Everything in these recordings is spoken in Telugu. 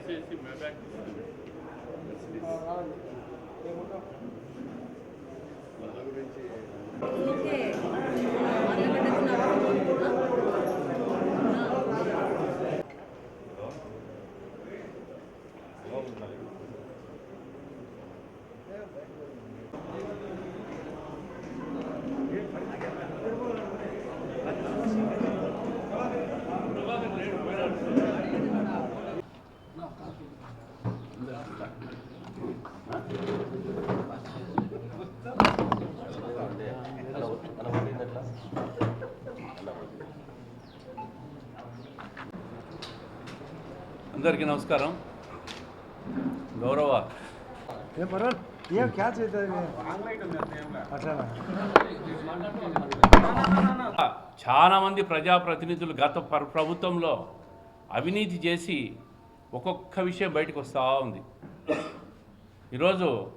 తీసేసి మెగాక్ ఓకే ఆర్లగడ్డకు నవ్వు. అందరికీ నమస్కారం. గౌరవ. ఏం పర్వాలేదు. ఏం క్యాచ్ అవుతుంది? అట్లా చాలా మంది ప్రజాప్రతినిధులు గత ప్ర- ప్రభుత్వంలో అవినీతి చేసి ఒక్కొక్క విషయం బయటకు వస్తూ ఉంది. ఈరోజు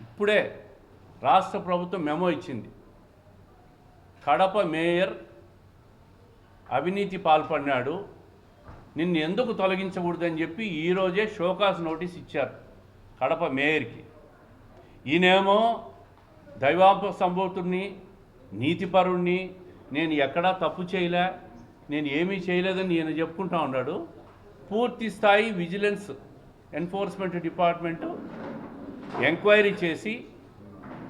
ఇప్పుడే రాష్ట్ర ప్రభుత్వం మెమో ఇచ్చింది. కడప మేయర్ అవినీతి పాల్పడినాడు. నిన్ను ఎందుకు తొలగించకూడదని చెప్పి ఈరోజే షోకాస్ నోటీస్ ఇచ్చారు కడప మేయర్కి. ఈయనేమో దైవాంప సంభూతుడిని నీతిపరుణ్ణి నేను ఎక్కడా తప్పు చేయలే నేను ఏమీ చేయలేదని ఈయన చెప్పుకుంటా ఉన్నాడు. పూర్తి స్థాయి విజిలెన్స్ ఎన్ఫోర్స్మెంట్ డిపార్ట్మెంటు ఎంక్వైరీ చేసి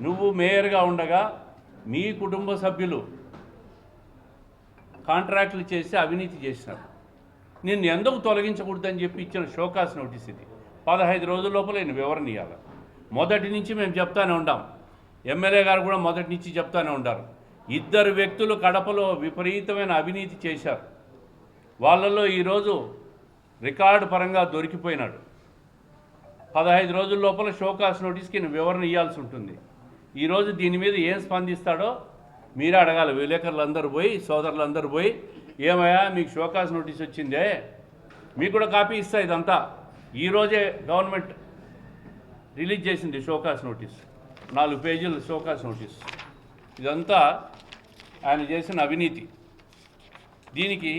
నువ్వు మేయర్గా ఉండగా మీ కుటుంబ సభ్యులు కాంట్రాక్టులు చేసి అవినీతి చేసినారు. నిన్ను ఎందుకు తొలగించకూడదని చెప్పి ఇచ్చిన షోకాస్ నోటీస్ ఇది. పదహైదు రోజుల లోపల నేను వివరణ ఇవ్వాలి మొదటి నుంచి మేము చెప్తానే ఉంటాం ఎమ్మెల్యే గారు కూడా మొదటి నుంచి చెప్తానే ఉంటారు ఇద్దరు వ్యక్తులు కడపలో విపరీతమైన అవినీతి చేశారు. వాళ్ళలో ఈరోజు రికార్డు పరంగా దొరికిపోయినాడు. పదహైదు రోజుల లోపల షోకాస్ నోటీస్కి నేను వివరణ ఇవ్వాల్సి ఉంటుంది. ఈరోజు దీని మీద ఏం స్పందిస్తాడో మీరే అడగాలి. విలేకరులందరూ పోయి సోదరులందరూ పోయి ఏమయ్యా మీకు షోకాస్ నోటీస్ వచ్చిందే? మీకు కూడా కాపీ ఇస్తా ఇదంతా. ఈరోజే గవర్నమెంట్ రిలీజ్ చేసింది షోకాస్ నోటీస్. నాలుగు పేజీల షోకాస్ నోటీస్. ఇదంతా ఆయన చేసిన అవినీతి. దీనికి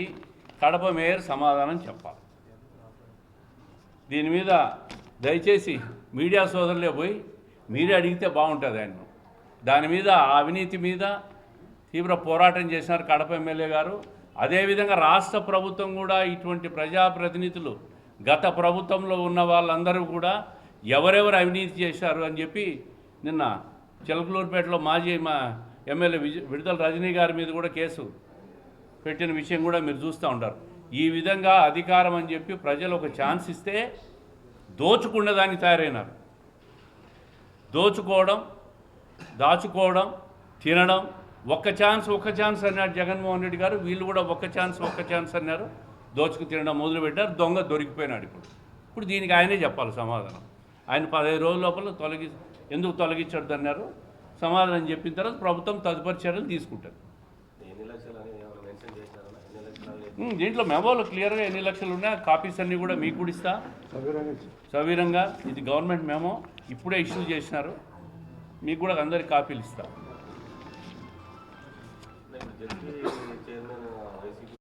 కడప మేయర్ సమాధానం చెప్పాలి. దీని మీద దయచేసి మీడియా సోదరులే పోయి మీరే అడిగితే బాగుంటుంది ఆయన దాని మీద ఆ అవినీతి మీద తీవ్ర పోరాటం చేసినారు కడప ఎమ్మెల్యే గారు. అదేవిధంగా రాష్ట్ర ప్రభుత్వం కూడా ఇటువంటి ప్రజాప్రతినిధులు గత ప్రభుత్వంలో ఉన్న వాళ్ళందరూ కూడా ఎవరెవరు అవినీతి చేశారు అని చెప్పి నిన్న చిలకలూరుపేటలో మాజీ మా ఎమ్మెల్యే విడుదల రజనీ గారి మీద కూడా కేసు పెట్టిన విషయం కూడా మీరు చూస్తూ ఉంటారు. ఈ విధంగా అధికారం అని చెప్పి ప్రజలు ఒక ఛాన్స్ ఇస్తే దోచుకున్న దాన్ని తయారైనారు. దోచుకోవడం దాచుకోవడం తినడం ఒక్క ఛాన్స్ ఒక్క ఛాన్స్ అన్నాడు జగన్మోహన్ రెడ్డి గారు. వీళ్ళు కూడా ఒక్క ఛాన్స్ ఒక్క ఛాన్స్ అన్నారు. దోచుకు తినడం మొదలుపెట్టారు. దొంగ దొరికిపోయినాడు ఇప్పుడు. ఇప్పుడు దీనికి ఆయనే చెప్పాలి సమాధానం. ఆయన పదహైదు రోజుల లోపల తొలగి ఎందుకు తొలగించద్దు అన్నారు. సమాధానం చెప్పిన తర్వాత ప్రభుత్వం తదుపరి చర్యలు తీసుకుంటుంది ఎన్ని లక్షలు అని ఏమైనా మెన్షన్ చేశారా? ఎన్ని లక్షలు అని ఉమ్, దీంట్లో మెమోలో క్లియర్గా ఎన్ని లక్షలు ఉన్నాయి కాపీస్ అన్నీ కూడా మీకు కూడా ఇస్తా. సవిరంగా ఇది గవర్నమెంట్ మెమో. ఇప్పుడే ఇష్యూ చేసినారు. మీకు కూడా అందరికి కాపీలు ఇస్తా. నేను జడ్జి చైర్మన్ వైసీపీ